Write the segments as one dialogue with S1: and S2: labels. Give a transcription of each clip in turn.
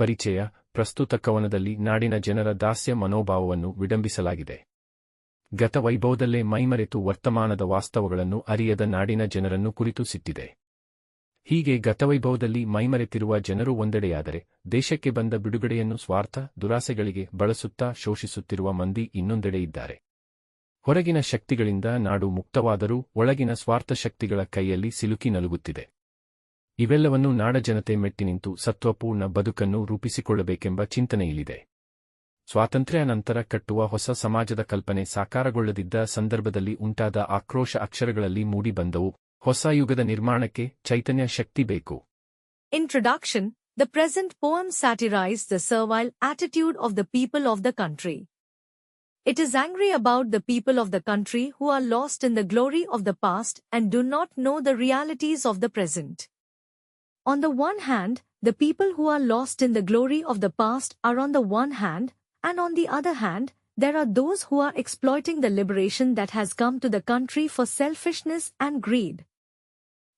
S1: ಪರಿಚಯ ಪ್ರಸ್ತುತ ಕವನದಲ್ಲಿ ನಾಡಿನ ಜನರ ದಾಸ್ಯ ಮನೋಭಾವವನ್ನು ವಿಡಂಬಿಸಲಾಗಿದೆ. ಗತವೈಭವದಲ್ಲೇ ಮೈಮರೆತು ವರ್ತಮಾನದ ವಾಸ್ತವಗಳನ್ನು ಅರಿಯದ ನಾಡಿನ ಜನರನ್ನು ಕುರಿತು ಸಿಟ್ಟಿದೆ. ಹೀಗೆ ಗತವೈಭವದಲ್ಲಿ ಮೈಮರೆತಿರುವ ಜನರು ಒಂದೆಡೆಯಾದರೆ ದೇಶಕ್ಕೆ ಬಂದ ಬಿಡುಗಡೆಯನ್ನು ಸ್ವಾರ್ಥ, ದುರಾಸೆಗಳಿಗೆ ಬಳಸುತ್ತಾ ಶೋಷಿಸುತ್ತಿರುವ ಮಂದಿ ಇನ್ನೊಂದೆಡೆ ಇದ್ದಾರೆ. ಹೊರಗಿನ ಶಕ್ತಿಗಳಿಂದ ನಾಡು ಮುಕ್ತವಾದರೂ ಒಳಗಿನ ಸ್ವಾರ್ಥ ಶಕ್ತಿಗಳ ಕೈಯಲ್ಲಿ ಸಿಲುಕಿ ನಲುಗುತ್ತಿದೆ. ಇವೆಲ್ಲವನ್ನು ನಾಡ ಜನತೆ ಮೆಟ್ಟಿ ನಿಂತು ಸತ್ವಪೂರ್ಣ ಬದುಕನ್ನು ರೂಪಿಸಿಕೊಳ್ಳಬೇಕೆಂಬ ಚಿಂತನೆಯಲ್ಲಿದೆ. ಸ್ವಾತಂತ್ರ್ಯ ನಂತರ ಕಟ್ಟುವ ಹೊಸ ಸಮಾಜದ ಕಲ್ಪನೆ ಸಾಕಾರಗೊಳ್ಳದಿದ್ದ ಸಂದರ್ಭದಲ್ಲಿ ಉಂಟಾದ ಆಕ್ರೋಶ ಅಕ್ಷರಗಳಲ್ಲಿ ಮೂಡಿಬಂದವು ಹೊಸ ಯುಗದ ನಿರ್ಮಾಣಕ್ಕೆ ಚೈತನ್ಯ ಶಕ್ತಿ ಬೇಕು.
S2: Introduction the present poem satirise the servile attitude of the people of the country it is angry about the people of the country who are lost in the glory of the past and do not know the realities of the present On the one hand, the people who are lost in the glory of the past are on the one hand, and on the other hand, there are those who are exploiting the liberation that has come to the country for selfishness and greed.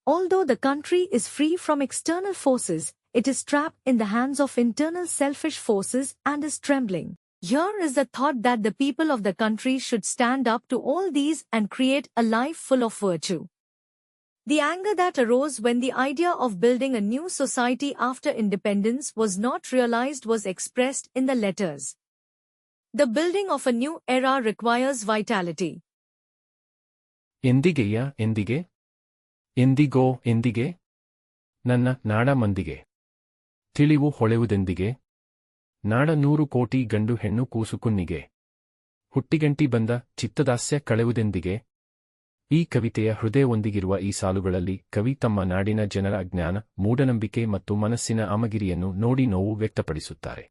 S2: Although the country is free from external forces, it is trapped in the hands of internal selfish forces and is trembling. Here is the thought that the people of the country should stand up to all these and create a life full of virtue. The anger that arose when the idea of building a new society after independence was not realized was expressed in the letters. The building of a new era requires vitality.
S1: ಎಂದಿಗೆಯ ಎಂದಿಗೆ ಎಂದಿಗೋ ಎಂದಿಗೆ ನನ್ನ ನಾಡ ಮಂದಿಗೆ ತಿಳಿವು ಹೊಳೆವುದೆಂದಿಗೆ ನಾಡ ನೂರು ಕೋಟಿ ಗಂಡು ಹೆಣ್ಣು ಕೂಸುಕುನ್ನಿಗೆ ಹುಟ್ಟಿಗಂಟಿ ಬಂದ ಚಿತ್ತದಾಸ್ಯ ಕಳೆವುದೆಂದಿಗೆ ಈ ಕವಿತೆಯ ಹೃದಯವೊಂದಿಗಿರುವ ಈ ಸಾಲುಗಳಲ್ಲಿ ಕವಿ ತಮ್ಮ ನಾಡಿನ ಜನರ ಅಜ್ಞಾನ ಮೂಢನಂಬಿಕೆ ಮತ್ತು ಮನಸ್ಸಿನ ಅಮಗಿರಿಯನ್ನು ನೋಡಿ ನೋವು ವ್ಯಕ್ತಪಡಿಸುತ್ತಾರೆ.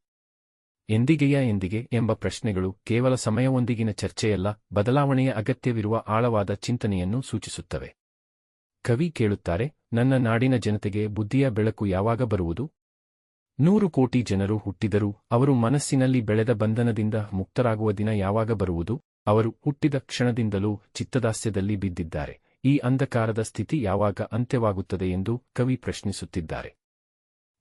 S1: ಎಂದಿಗೆಯ ಎಂದಿಗೆ ಎಂಬ ಪ್ರಶ್ನೆಗಳು ಕೇವಲ ಸಮಯವೊಂದಿಗಿನ ಚರ್ಚೆಯಲ್ಲ, ಬದಲಾವಣೆಯ ಅಗತ್ಯವಿರುವ ಆಳವಾದ ಚಿಂತನೆಯನ್ನು ಸೂಚಿಸುತ್ತವೆ. ಕವಿ ಕೇಳುತ್ತಾರೆ, ನನ್ನ ನಾಡಿನ ಜನತೆಗೆ ಬುದ್ಧಿಯ ಬೆಳಕು ಯಾವಾಗ ಬರುವುದು? ನೂರು ಕೋಟಿ ಜನರು ಹುಟ್ಟಿದರೂ ಅವರು ಮನಸ್ಸಿನಲ್ಲಿ ಬೆಳೆದ ಬಂಧನದಿಂದ ಮುಕ್ತರಾಗುವ ದಿನ ಯಾವಾಗ ಬರುವುದು? ಅವರು ಹುಟ್ಟಿದ ಕ್ಷಣದಿಂದಲೂ ಚಿತ್ತದಾಸ್ಯದಲ್ಲಿ ಬಿದ್ದಿದ್ದಾರೆ. ಈ ಅಂಧಕಾರದ ಸ್ಥಿತಿ ಯಾವಾಗ ಅಂತ್ಯವಾಗುತ್ತದೆ ಎಂದು ಕವಿ ಪ್ರಶ್ನಿಸುತ್ತಿದ್ದಾರೆ.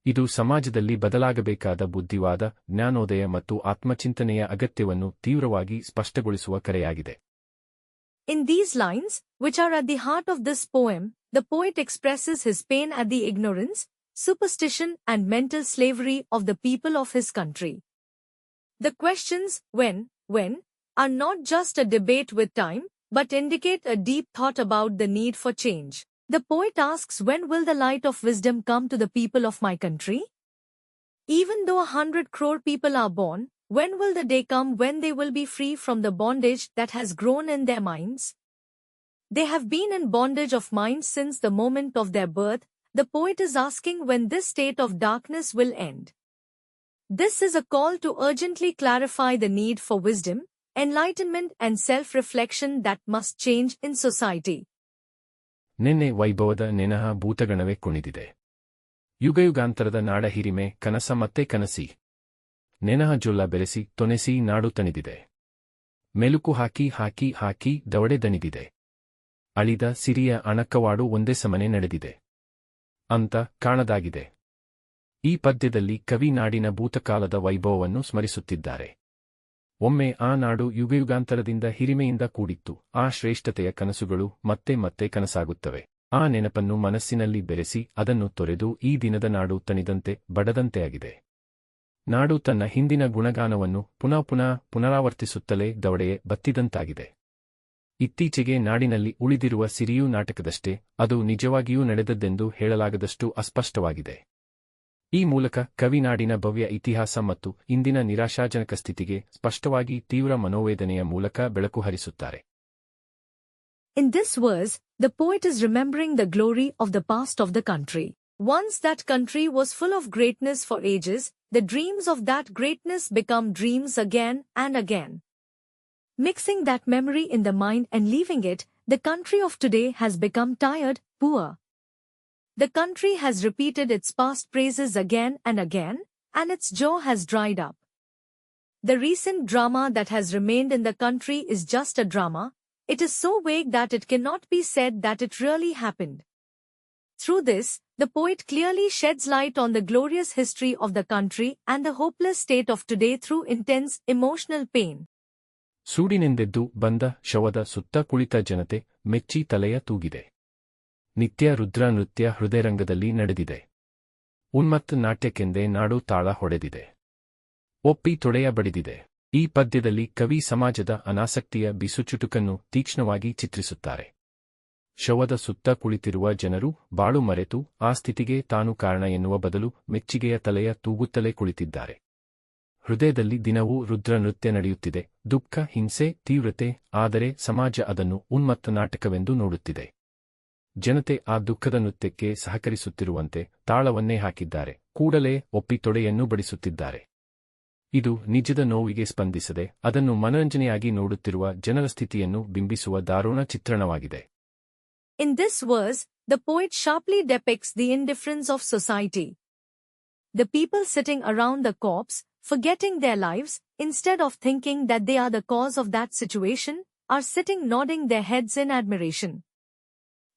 S1: ಇದು ಸಮಾಜದಲ್ಲಿ ಬದಲಾಗಬೇಕಾದ ಬುದ್ಧಿವಾದ ಜ್ಞಾನೋದಯ ಮತ್ತು ಆತ್ಮಚಿಂತನೆಯ ಅಗತ್ಯವನ್ನು ತೀವ್ರವಾಗಿ ಸ್ಪಷ್ಟಗೊಳಿಸುವ ಕರೆಯಾಗಿದೆ.
S2: In these lines which are at the heart of this poem the poet expresses his pain at the ignorance superstition, and mental slavery of the people of his country. The questions, when, when, are not just a debate with time, but indicate a deep thought about the need for change. The poet asks when will the light of wisdom come to the people of my country? Even though a hundred crore people are born, when will the day come when they will be free from the bondage that has grown in their minds? They have been in bondage of mind since the moment of their birth. The poet is asking when this state of darkness will end. This is a call to urgently clarify the need for wisdom, enlightenment, and self reflection that must change in society.
S1: ನಿನ್ನೆ ವೈಭವದ ನೆನಹ ಭೂತಗಣವೇ ಕುಣಿದಿದೆ. ಯುಗಯುಗಾಂತರದ ನಾಡ ಹಿರಿಮೆ ಕನಸ ಮತ್ತೆ ಕನಸಿ. ನೆನಹ ಜೊಲ್ಲ ಬೆರೆಸಿ ತೊನೆಸಿ ನಾಡು ತಣಿದಿದೆ. ಮೆಲುಕು ಹಾಕಿ ಹಾಕಿ ಹಾಕಿ ದವಡೆ ದಣಿದಿದೆ. ಅಳಿದ ಸಿರಿಯ ಅಣಕವಾಡು ಒಂದೇ ಸಮನೆ ನಡೆದಿದೆ. ಅಂತ ಕಾಣದಾಗಿದೆ. ಈ ಪದ್ಯದಲ್ಲಿ ಕವಿ ನಾಡಿನ ಭೂತಕಾಲದ ವೈಭವವನ್ನು ಸ್ಮರಿಸುತ್ತಿದ್ದಾರೆ. ಒಮ್ಮೆ ಆ ನಾಡು ಯುಗಯುಗಾಂತರದಿಂದ ಹಿರಿಮೆಯಿಂದ ಕೂಡಿತ್ತು. ಆ ಶ್ರೇಷ್ಠತೆಯ ಕನಸುಗಳು ಮತ್ತೆ ಮತ್ತೆ ಕನಸಾಗುತ್ತವೆ. ಆ ನೆನಪನ್ನು ಮನಸ್ಸಿನಲ್ಲಿ ಬೆರೆಸಿ ಅದನ್ನು ತೊರೆದು ಈ ದಿನದ ನಾಡು ತಣಿದಂತೆ ಬಡದಂತೆಯಾಗಿದೆ ನಾಡು ತನ್ನ ಹಿಂದಿನ ಗುಣಗಾನವನ್ನು ಪುನಃ ಪುನಃ ಪುನರಾವರ್ತಿಸುತ್ತಲೇ ದವಡೆಯೇ ಬತ್ತಿದಂತಾಗಿದೆ. ಇತ್ತೀಚೆಗೆ ನಾಡಿನಲ್ಲಿ ಉಳಿದಿರುವ ಸಿರಿಯೂ ನಾಟಕದಷ್ಟೇ, ಅದು ನಿಜವಾಗಿಯೂ ನಡೆದದ್ದೆಂದು ಹೇಳಲಾಗದಷ್ಟು ಅಸ್ಪಷ್ಟವಾಗಿದೆ. ಈ ಮೂಲಕ ಕವಿನಾಡಿನ ಭವ್ಯ ಇತಿಹಾಸ ಮತ್ತು ಇಂದಿನ ನಿರಾಶಾಜನಕ ಸ್ಥಿತಿಗೆ ಸ್ಪಷ್ಟವಾಗಿ ತೀವ್ರ ಮನೋವೇದನೆಯ ಮೂಲಕ ಬೆಳಕು ಹರಿಸುತ್ತಾರೆ
S2: In this verse, the poet is remembering the glory of the past of the country. Once that country was full of greatness for ages, the dreams of that greatness become dreams again and again. Mixing that memory in the mind and leaving it, the country of today has become tired, poor. The country has repeated its past praises again and again, and its jaw has dried up. The recent drama that has remained in the country is just a drama, it is so vague that it cannot be said that it really happened. Through this, the poet clearly sheds light on the glorious history of the country and the hopeless state of today through intense emotional pain.
S1: ಸೂಡಿನೆಂದೆದ್ದು ಬಂದ ಶವದ ಸುತ್ತ ಕುಳಿತ ಜನತೆ ಮೆಚ್ಚಿ ತಲೆಯ ತೂಗಿದೆ ನಿತ್ಯ ರುದ್ರ ನೃತ್ಯ ಹೃದಯರಂಗದಲ್ಲಿ ನಡೆದಿದೆ. ಉನ್ಮತ್ತ ನಾಟ್ಯಕ್ಕೆಂದೇ ನಾಡು ತಾಳ ಹೊಡೆದಿದೆ. ಒಪ್ಪಿ ತೊಡೆಯ ಬಡಿದಿದೆ ಈ ಪದ್ಯದಲ್ಲಿ ಕವಿ ಸಮಾಜದ ಅನಾಸಕ್ತಿಯ ಬಿಸುಚುಟುಕನ್ನು ತೀಕ್ಷ್ಣವಾಗಿ ಚಿತ್ರಿಸುತ್ತಾರೆ. ಶವದ ಸುತ್ತ ಕುಳಿತಿರುವ ಜನರು ಬಾಳು ಮರೆತು ಆ ಸ್ಥಿತಿಗೆ ತಾನು ಕಾರಣ ಎನ್ನುವ ಬದಲು ಮೆಚ್ಚಿಗೆಯ ತಲೆಯ ತೂಗುತ್ತಲೇ ಕುಳಿತಿದ್ದಾರೆ. ಹೃದಯದಲ್ಲಿ ದಿನವೂ ರುದ್ರ ನೃತ್ಯ ನಡೆಯುತ್ತಿದೆ. ದುಃಖ, ಹಿಂಸೆ, ತೀವ್ರತೆ, ಆದರೆ ಸಮಾಜ ಅದನ್ನು ಉನ್ಮತ್ತ ನಾಟಕವೆಂದು ನೋಡುತ್ತಿದೆ. ಜನತೆ ಆ ದುಃಖದ ನೃತ್ಯಕ್ಕೆ ಸಹಕರಿಸುತ್ತಿರುವಂತೆ ತಾಳವನ್ನೇ ಹಾಕಿದ್ದಾರೆ. ಕೂಡಲೇ ಒಪ್ಪಿ ತೊಡೆಯನ್ನು ಬಡಿಸುತ್ತಿದ್ದಾರೆ. ಇದು ನಿಜದ ನೋವಿಗೆ ಸ್ಪಂದಿಸದೆ ಅದನ್ನು ಮನರಂಜನೆಯಾಗಿ ನೋಡುತ್ತಿರುವ ಜನರ ಸ್ಥಿತಿಯನ್ನು ಬಿಂಬಿಸುವ ದಾರುಣ ಚಿತ್ರಣವಾಗಿದೆ.
S2: In this verse the the sharply sharply depicts the of society the people sitting around the corpse corpse, getting their lives instead of thinking that they are the cause of that situation are sitting nodding their heads in admiration.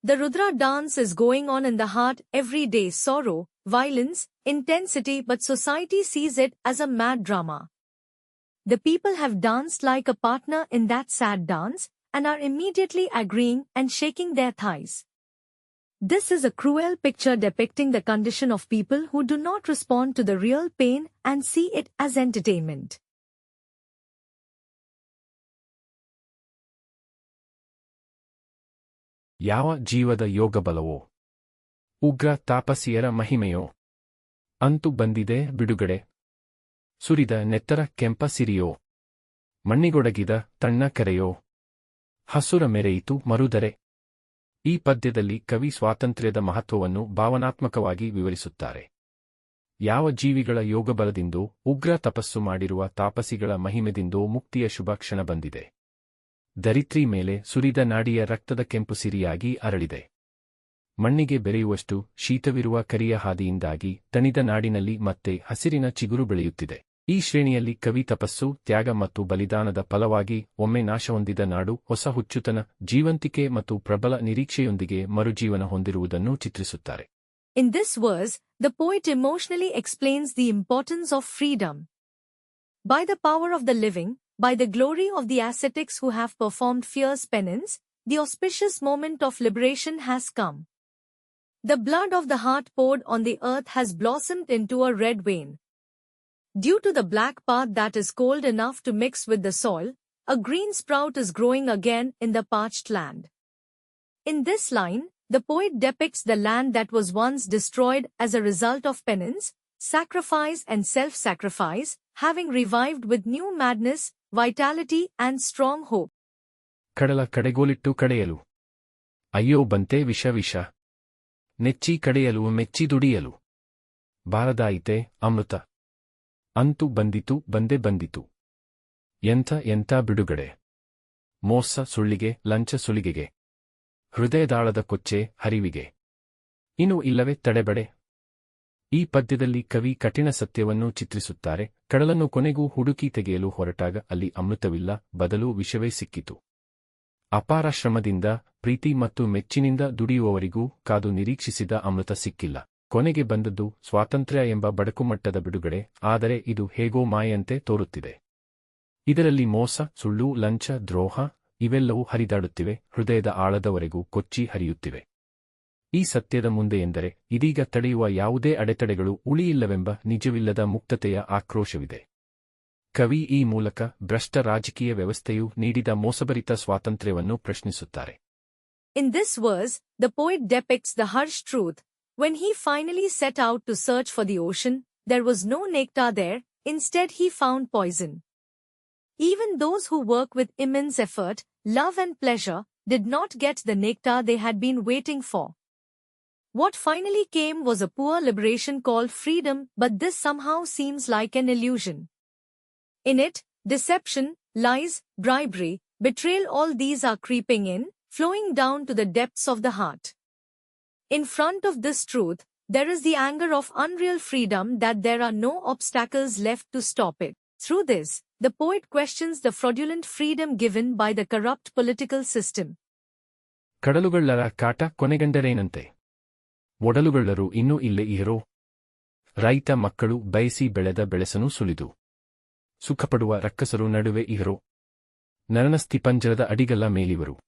S2: The Rudra dance is going on in the heart every day sorrow, violence, intensity but society sees it as a mad drama. The people have danced like a partner in that sad dance, and are immediately agreeing and shaking their thighs. This is a cruel picture depicting the condition of people who do not respond to the real pain and see it as entertainment.
S1: ಯಾವ ಜೀವದ ಯೋಗಬಲವೋ? ಉಗ್ರ ತಾಪಸಿಯರ ಮಹಿಮೆಯೋ? ಅಂತು ಬಂದಿದೆ ಬಿಡುಗಡೆ. ಸುರಿದ ನೆತ್ತರ ಕೆಂಪ ಸಿರಿಯೋ? ಮಣ್ಣಿಗೊಡಗಿದ ತಣ್ಣ ಕರೆಯೋ? ಹಸುರ ಮೆರೆಯಿತು ಮರುದರೆ? ಈ ಪದ್ಯದಲ್ಲಿ ಕವಿ ಸ್ವಾತಂತ್ರ್ಯದ ಮಹತ್ವವನ್ನು ಭಾವನಾತ್ಮಕವಾಗಿ ವಿವರಿಸುತ್ತಾರೆ. ಯಾವ ಜೀವಿಗಳ ಯೋಗಬಲದಿಂದೋ, ಉಗ್ರ ತಪಸ್ಸು ಮಾಡಿರುವ ತಾಪಸಿಗಳ ಮಹಿಮೆದಿಂದೋ ಮುಕ್ತಿಯ ಶುಭ ಕ್ಷಣ ಬಂದಿದೆ. ದರಿತ್ರಿ ಮೇಲೆ ಸುರಿದ ನಾಡಿಯ ರಕ್ತದ ಕೆಂಪು ಸಿರಿಯಾಗಿ ಅರಳಿದೆ. ಮಣ್ಣಿಗೆ ಬೆರೆಯುವಷ್ಟು ಶೀತವಿರುವ ಕರಿಯ ಹಾದಿಯಿಂದಾಗಿ ತಣಿದ ನಾಡಿನಲ್ಲಿ ಮತ್ತೆ ಹಸಿರಿನ ಚಿಗುರು ಬೆಳೆಯುತ್ತಿದೆ. ಈ ಶ್ರೇಣಿಯಲ್ಲಿ ಕವಿ ತಪಸ್ಸು ತ್ಯಾಗ ಮತ್ತು ಬಲಿದಾನದ ಫಲವಾಗಿ ಒಮ್ಮೆ ನಾಶ ಹೊಂದಿದ ನಾಡು ಹೊಸ ಹುಚ್ಚುತನ ಜೀವಂತಿಕೆ ಮತ್ತು ಪ್ರಬಲ ನಿರೀಕ್ಷೆಯೊಂದಿಗೆ ಮರುಜೀವನ ಹೊಂದಿರುವುದನ್ನು ಚಿತ್ರಿಸುತ್ತಾರೆ.
S2: In this verse the poet emotionally explains the importance of freedom by the power of the living, by the glory of the ascetics who have performed fierce penance, the auspicious moment of liberation has come. The blood of the heart poured on the earth has blossomed into a red vein. Due to the black path that is cold enough to mix with the soil, a green sprout is growing again in the parched land. In this line, the poet depicts the land that was once destroyed as a result of penance, sacrifice and self-sacrifice, having revived with new madness, vitality and strong hope.
S1: ಕಡಲ ಕಡೆಗೋಲಿಟ್ಟು ಕಡೆಯಲು. ಅಯ್ಯೋ ಬಂತೆ ವಿಷ ವಿಷ. ನೆಚ್ಚಿ ಕಡೆಯಲು ಮೆಚ್ಚಿ ದುಡಿಯಲು. ಬಾರದಾಯಿತೆ ಅಮೃತ. ಅಂತು ಬಂದಿತು ಬಂದೆ ಬಂದಿತು. ಎಂಥ ಎಂಥ ಬಿಡುಗಡೆ. ಮೋಸ ಸುಳ್ಳಿಗೆ ಲಂಚ ಸುಳಿಗೆಗೆ ಹೃದಯದಾಳದ ಕೊಚ್ಚೆ ಹರಿವಿಗೆ. ಇನ್ನು ಇಲ್ಲವೇ ತಡೆಬಡೆ. ಈ ಪದ್ಯದಲ್ಲಿ ಕವಿ ಕಠಿಣ ಸತ್ಯವನ್ನು ಚಿತ್ರಿಸುತ್ತಾರೆ. ಕಡಲನ್ನು ಕೊನೆಗೂ ಹುಡುಕಿ ತೆಗೆಯಲು ಹೊರಟಾಗ ಅಲ್ಲಿ ಅಮೃತವಿಲ್ಲ, ಬದಲು ವಿಷವೇ ಸಿಕ್ಕಿತು. ಅಪಾರ ಶ್ರಮದಿಂದ ಪ್ರೀತಿ ಮತ್ತು ಮೆಚ್ಚಿನಿಂದ ದುಡಿಯುವವರಿಗೂ ಕಾದು ನಿರೀಕ್ಷಿಸಿದ ಅಮೃತ ಸಿಕ್ಕಿಲ್ಲ. ಕೊನೆಗೆ ಬಂದದ್ದು ಸ್ವಾತಂತ್ರ್ಯ ಎಂಬ ಬಡಕುಮಟ್ಟದ ಬಿಡುಗಡೆ, ಆದರೆ ಇದು ಹೇಗೋ ಮಾಯಂತೆ ತೋರುತ್ತಿದೆ. ಇದರಲ್ಲಿ ಮೋಸ, ಸುಳ್ಳು, ಲಂಚ, ದ್ರೋಹ ಇವೆಲ್ಲವೂ ಹರಿದಾಡುತ್ತಿವೆ, ಹೃದಯದ ಆಳದವರೆಗೂ ಕೊಚ್ಚಿ ಹರಿಯುತ್ತಿವೆ. ಈ ಸತ್ಯದ ಮುಂದೆ ಎಂದರೆ ಇದೀಗ ತಡೆಯುವ ಯಾವುದೇ ಅಡೆತಡೆಗಳು ಉಳಿಯಿಲ್ಲವೆಂಬ ನಿಜವಿಲ್ಲದ ಮುಕ್ತತೆಯ ಆಕ್ರೋಶವಿದೆ ಕವಿ ಈ ಮೂಲಕ ಭ್ರಷ್ಟ ರಾಜಕೀಯ ವ್ಯವಸ್ಥೆಯು ನೀಡಿದ ಮೋಸಭರಿತ ಸ್ವಾತಂತ್ರ್ಯವನ್ನು ಪ್ರಶ್ನಿಸುತ್ತಾರೆ
S2: In this verse the poet depicts the harsh truth. When he finally set out to search for the ocean, there was no nectar there instead he found poison. Even those who work with immense effort love and pleasure, did not get the nectar they had been waiting for. What finally came was a poor liberation called freedom, but this somehow seems like an illusion. In it, deception, lies, bribery, betrayal all these are creeping in, flowing down to the depths of the heart. In front of this truth, there is the anger of unreal freedom that there are no obstacles left to stop it. Through this, the poet questions the fraudulent freedom given by the corrupt political system.
S1: ಕಡಲುಗಳ್ಳರ ಕಾಟ ಕೊನೆಗಂಡರೇನಂತೆ ಒಡಲುಗಳ್ಳರು ಇನ್ನೂ ಇಲ್ಲೇ ಇರೋ? ರೈತ ಮಕ್ಕಳು ಬಯಸಿ ಬೆಳೆದ ಬೆಳೆಸನು ಸುಲಿದು. ಸುಖಪಡುವ ರಕ್ಕಸರು ನಡುವೆ ಇಹರೋ ನರನ ಪಂಜರದ ಅಡಿಗಲ್ಲ ಮೇಲಿವರು.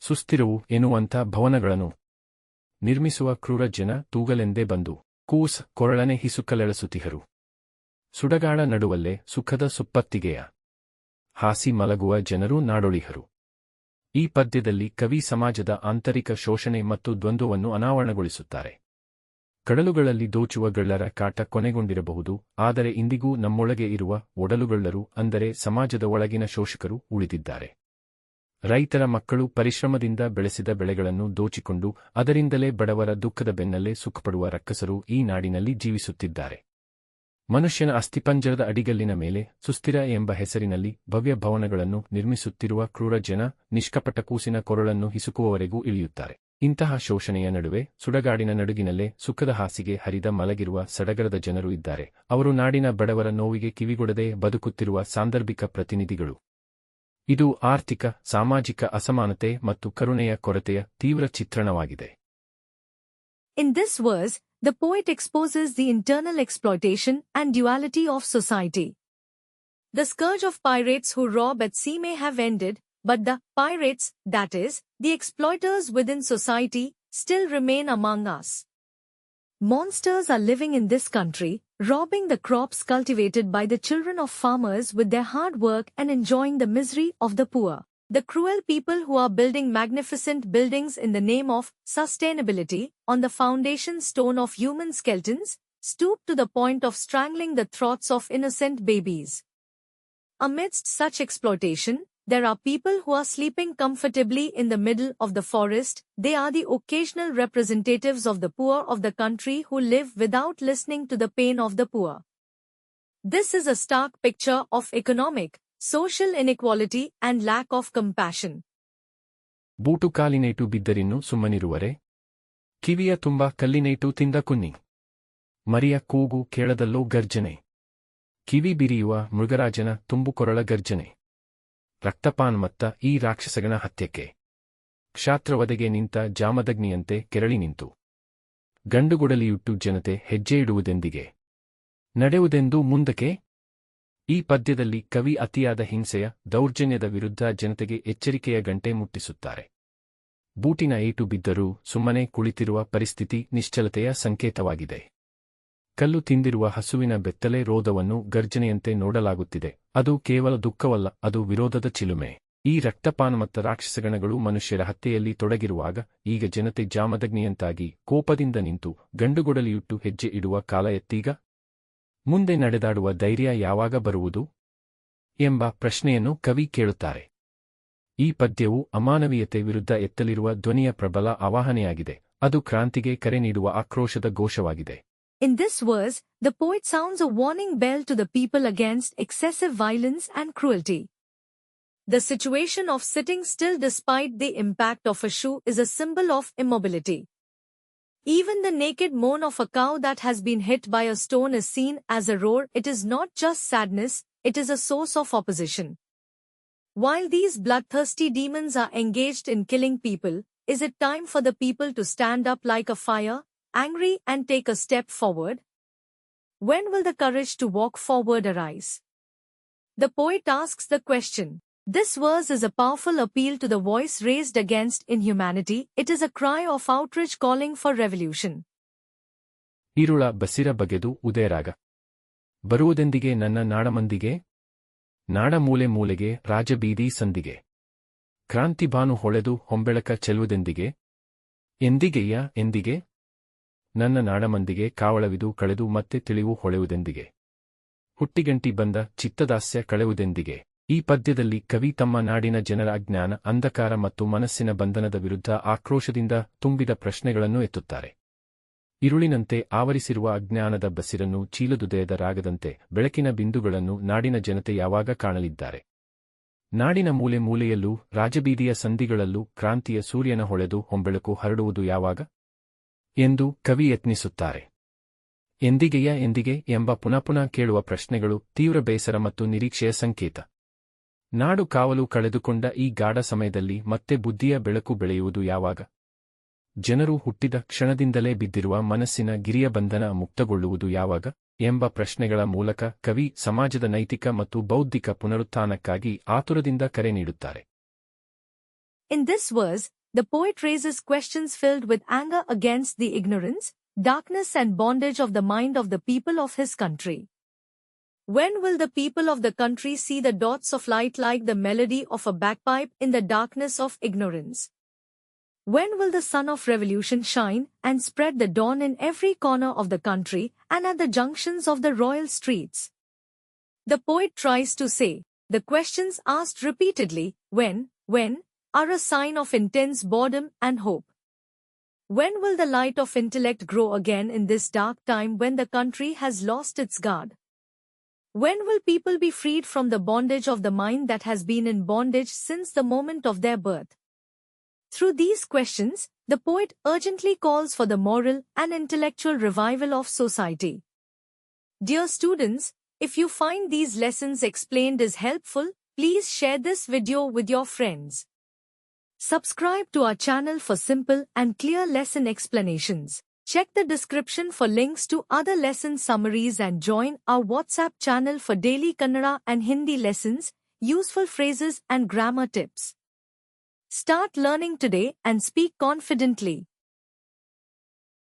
S1: ಸುಸ್ಥಿರವು ಎನ್ನುವಂಥ ಭವನಗಳನ್ನು ನಿರ್ಮಿಸುವ ಕ್ರೂರ ಜನ ತೂಗಲೆಂದೇ ಬಂದು ಕೂಸ್ ಕೊರಳನೆ ಹಿಸುಕಲೆಳಸುತಿಹರು. ಸುಡಗಾಳ ನಡುವಲ್ಲೇ ಸುಖದ ಸುಪ್ಪತ್ತಿಗೆಯ. ಹಾಸಿ ಮಲಗುವ ಜನರು ನಾಡೊಳಿಹರು. ಈ ಪದ್ಯದಲ್ಲಿ ಕವಿ ಸಮಾಜದ ಆಂತರಿಕ ಶೋಷಣೆ ಮತ್ತು ದ್ವಂದ್ವವನ್ನು ಅನಾವರಣಗೊಳಿಸುತ್ತಾರೆ. ಕಡಲುಗಳಲ್ಲಿ ದೋಚುವ ಗಳ್ಳರ ಕಾಟ ಕೊನೆಗೊಂಡಿರಬಹುದು, ಆದರೆ ಇಂದಿಗೂ ನಮ್ಮೊಳಗೆ ಇರುವ ಒಡಲುಗಳ್ಳರು, ಅಂದರೆ ಸಮಾಜದ ಒಳಗಿನ ಶೋಷಕರು, ಉಳಿದಿದ್ದಾರೆ. ರೈತರ ಮಕ್ಕಳು ಪರಿಶ್ರಮದಿಂದ ಬೆಳೆಸಿದ ಬೆಳೆಗಳನ್ನು ದೋಚಿಕೊಂಡು ಅದರಿಂದಲೇ ಬಡವರ ದುಃಖದ ಬೆನ್ನಲ್ಲೇ ಸುಖಪಡುವ ರಕ್ಕಸರು ಈ ನಾಡಿನಲ್ಲಿ ಜೀವಿಸುತ್ತಿದ್ದಾರೆ. ಮನುಷ್ಯನ ಅಸ್ಥಿಪಂಜರದ ಅಡಿಗಲ್ಲಿನ ಮೇಲೆ ಸುಸ್ಥಿರ ಎಂಬ ಹೆಸರಿನಲ್ಲಿ ಭವ್ಯ ಭವನಗಳನ್ನು ನಿರ್ಮಿಸುತ್ತಿರುವ ಕ್ರೂರ ಜನ ನಿಷ್ಕಪಟ ಕೂಸಿನ ಕೊರಳನ್ನು ಹಿಸುಕುವವರೆಗೂ ಇಳಿಯುತ್ತಾರೆ. ಇಂತಹ ಶೋಷಣೆಯ ನಡುವೆ ಸುಡಗಾಡಿನ ನಡುಗಿನಲ್ಲೇ ಸುಖದ ಹಾಸಿಗೆ ಹರಿದ ಮಲಗಿರುವ ಸಡಗರದ ಜನರು ಇದ್ದಾರೆ. ಅವರು ನಾಡಿನ ಬಡವರ ನೋವಿಗೆ ಕಿವಿಗೊಡದೆ ಬದುಕುತ್ತಿರುವ ಸಾಂದರ್ಭಿಕ ಪ್ರತಿನಿಧಿಗಳು. ಇದು ಆರ್ಥಿಕ, ಸಾಮಾಜಿಕ ಅಸಮಾನತೆ ಮತ್ತು ಕರುಣೆಯ ಕೊರತೆಯ ತೀವ್ರ ಚಿತ್ರಣವಾಗಿದೆ.
S2: In this verse, the poet exposes the internal exploitation and duality of society. The scourge of pirates who rob at sea may have ended, but the pirates, that is, the exploiters within society, still remain among us. Monsters are living in this country, robbing the crops cultivated by the children of farmers with their hard work and enjoying the misery of the poor. The cruel people who are building magnificent buildings in the name of sustainability on the foundation stone of human skeletons stoop to the point of strangling the throats of innocent babies. Amidst such exploitation, there are people who are sleeping comfortably in the middle of the forest. They are the occasional representatives of the poor of the country who live without listening to the pain of the poor. This is a stark picture of economic, social inequality and lack of compassion.
S1: Boot ಕಾಲಿನೇಟು ಬಿದ್ದರಿನ್ನು ಸುಮ್ಮನಿರುವರೆ. ಕಿವಿಯ ತುಂಬ ಕಲ್ಲಿನೈಟು ತಿಂದ ಕುನ್ನಿ. ಮರಿಯ ಕೂಗು ಕೇಳದಲ್ಲೋ ಗರ್ಜನೆ. ಕಿವಿ ಬಿರಿಯುವ ಮೃಗರಾಜನ ತುಂಬುಕೊರಳ ಗರ್ಜನೆ. ರಕ್ತಪಾನ್ಮತ್ತ ಈ ರಾಕ್ಷಸಗಣ ಹತ್ಯಕ್ಕೆ ಕ್ಷಾತ್ರವದೆಗೆ ನಿಂತ ಜಾಮದಗ್ನಿಯಂತೆ ಕೆರಳಿ ನಿಂತು. ಗಂಡುಗುಡಲಿಯುಟ್ಟು ಜನತೆ ಹೆಜ್ಜೆ ಇಡುವುದೆಂದಿಗೆ. ನಡೆಯುವುದೆಂದು ಮುಂದಕ್ಕೆ? ಈ ಪದ್ಯದಲ್ಲಿ ಕವಿ ಅತಿಯಾದ ಹಿಂಸೆಯ, ದೌರ್ಜನ್ಯದ ವಿರುದ್ಧ ಜನತೆಗೆ ಎಚ್ಚರಿಕೆಯ ಗಂಟೆ ಮುಟ್ಟಿಸುತ್ತಾರೆ. ಬೂಟಿನ ಏಟು ಬಿದ್ದರೂ ಸುಮ್ಮನೆ ಕುಳಿತಿರುವ ಪರಿಸ್ಥಿತಿ ನಿಶ್ಚಲತೆಯ ಸಂಕೇತವಾಗಿದೆ. ಕಲ್ಲು ತಿಂದಿರುವ ಹಸುವಿನ ಬೆತ್ತಲೆ ರೋಧವನ್ನು ಗರ್ಜನೆಯಂತೆ ನೋಡಲಾಗುತ್ತಿದೆ. ಅದು ಕೇವಲ ದುಃಖವಲ್ಲ, ಅದು ವಿರೋಧದ ಚಿಲುಮೆ. ಈ ರಕ್ತಪಾನ ಮತ್ತು ರಾಕ್ಷಸಗಣಗಳು ಮನುಷ್ಯರ ಹತ್ಯೆಯಲ್ಲಿ ತೊಡಗಿರುವಾಗ, ಈಗ ಜನತೆ ಜಾಮದಗ್ನಿಯಂತಾಗಿ ಕೋಪದಿಂದ ನಿಂತು ಗಂಡುಗೊಡಲಿಯುಟ್ಟು ಹೆಜ್ಜೆ ಇಡುವ ಕಾಲ ಎತ್ತೀಗ ಮುಂದೆ ನಡೆದಾಡುವ ಧೈರ್ಯ ಯಾವಾಗ ಬರುವುದು ಎಂಬ ಪ್ರಶ್ನೆಯನ್ನು ಕವಿ ಕೇಳುತ್ತಾರೆ ಈ ಪದ್ಯವು ಅಮಾನವೀಯತೆ ವಿರುದ್ಧ ಎತ್ತಲಿರುವ ಧ್ವನಿಯ ಪ್ರಬಲ ಆವಾಹನೆಯಾಗಿದೆ ಅದು ಕ್ರಾಂತಿಗೆ ಕರೆ ನೀಡುವ ಆಕ್ರೋಶದ ಘೋಷವಾಗಿದೆ
S2: In this verse, the poet sounds a warning bell to the people against excessive violence and cruelty. The situation of sitting still despite the impact of a shoe is a symbol of immobility. Even the naked moan of a cow that has been hit by a stone is seen as a roar. It is not just sadness, it is a source of opposition. While these bloodthirsty demons are engaged in killing people, is it time for the people to stand up like a fire, angry and take a step forward? When will the courage to walk forward arise? The poet asks the question. This verse is a powerful appeal to the voice raised against inhumanity. It is a cry of outrage calling for revolution.
S1: ಈರುಳ ಬಸಿರ ಬಗೆದು ಉದಯರಾಗ ಬರುವುದೆಂದಿಗೆ ನನ್ನ ನಾಡಮಂದಿಗೆ ನಾಡ ಮೂಲೆ ಮೂಲೆಗೆ ರಾಜಬೀದಿ ಸಂದಿಗೆ ಕ್ರಾಂತಿಭಾನು ಹೊಳೆದು ಹೊಂಬೆಳಕ ಚೆಲ್ಲುವುದೆಂದಿಗೆ ಎಂದಿಗೆಯ ಎಂದಿಗೆ ನನ್ನ ನಾಡಮಂದಿಗೆ ಕಾವಳವಿದು ಕಳೆದು ಮತ್ತೆ ತಿಳಿವು ಹೊಳೆಯುವುದೆಂದಿಗೆ ಹುಟ್ಟಿಗಂಟಿ ಬಂದ ಚಿತ್ತದಾಸ್ಯ ಕಳೆಯುವುದೆಂದಿಗೆ ಈ ಪದ್ಯದಲ್ಲಿ ಕವಿ ತಮ್ಮ ನಾಡಿನ ಜನರ ಅಜ್ಞಾನ ಅಂಧಕಾರ ಮತ್ತು ಮನಸ್ಸಿನ ಬಂಧನದ ವಿರುದ್ಧ ಆಕ್ರೋಶದಿಂದ ತುಂಬಿದ ಪ್ರಶ್ನೆಗಳನ್ನು ಎತ್ತುತ್ತಾರೆ. ಇರುಳಿನಂತೆ ಆವರಿಸಿರುವ ಅಜ್ಞಾನದ ಬಸಿರನ್ನು ಚೀಲದುದಯದ ರಾಗದಂತೆ ಬೆಳಕಿನ ಬಿಂದುಗಳನ್ನು ನಾಡಿನ ಜನತೆ ಯಾವಾಗ ಕಾಣಲಿದ್ದಾರೆ? ನಾಡಿನ ಮೂಲೆ ಮೂಲೆಯಲ್ಲೂ, ರಾಜಬೀದಿಯ ಸಂಧಿಗಳಲ್ಲೂ ಕ್ರಾಂತಿಯ ಸೂರ್ಯನ ಹೊಳೆದು ಹೊಂಬೆಳಕು ಹರಡುವುದು ಯಾವಾಗ ಎಂದು ಕವಿ ಯತ್ನಿಸುತ್ತಾರೆ. ಎಂದಿಗೆಯ ಎಂದಿಗೆ ಎಂಬ ಪುನಃ ಪುನಃ ಕೇಳುವ ಪ್ರಶ್ನೆಗಳು ತೀವ್ರ ಬೇಸರ ಮತ್ತು ನಿರೀಕ್ಷೆಯ ಸಂಕೇತ. ನಾಡು ಕಾವಲು ಕಳೆದುಕೊಂಡ ಈ ಗಾಢ ಸಮಯದಲ್ಲಿ ಮತ್ತೆ ಬುದ್ಧಿಯ ಬೆಳಕು ಬೆಳೆಯುವುದು ಯಾವಾಗ? ಜನರು ಹುಟ್ಟಿದ ಕ್ಷಣದಿಂದಲೇ ಬಿದ್ದಿರುವ ಮನಸ್ಸಿನ ಗಿರಿಯ ಬಂಧನ ಮುಕ್ತಗೊಳ್ಳುವುದು ಯಾವಾಗ? ಎಂಬ ಪ್ರಶ್ನೆಗಳ ಮೂಲಕ ಕವಿ ಸಮಾಜದ ನೈತಿಕ ಮತ್ತು ಬೌದ್ಧಿಕ ಪುನರುತ್ಥಾನಕ್ಕಾಗಿ ಆತುರದಿಂದ ಕರೆ ನೀಡುತ್ತಾರೆ.
S2: In this verse the poet raises questions filled with anger against the ignorance, darkness and bondage of the mind of the people of his country. When will the people of the country see the dots of light like the melody of a bagpipe in the darkness of ignorance? When will the sun of revolution shine and spread the dawn in every corner of the country and at the junctions of the royal streets? The poet tries to say, the questions asked repeatedly, when, when, are a sign of intense boredom and hope. When will the light of intellect grow again in this dark time when the country has lost its guard? When will people be freed from the bondage of the mind that has been in bondage since the moment of their birth? Through these questions, the poet urgently calls for the moral and intellectual revival of society. Dear students, if you find these lessons explained is helpful, please share this video with your friends. Subscribe to our channel for simple and clear lesson explanations. Check the description for links to other lesson summaries and join our WhatsApp channel for daily Kannada and Hindi lessons, useful phrases and grammar tips. Start learning today and speak confidently.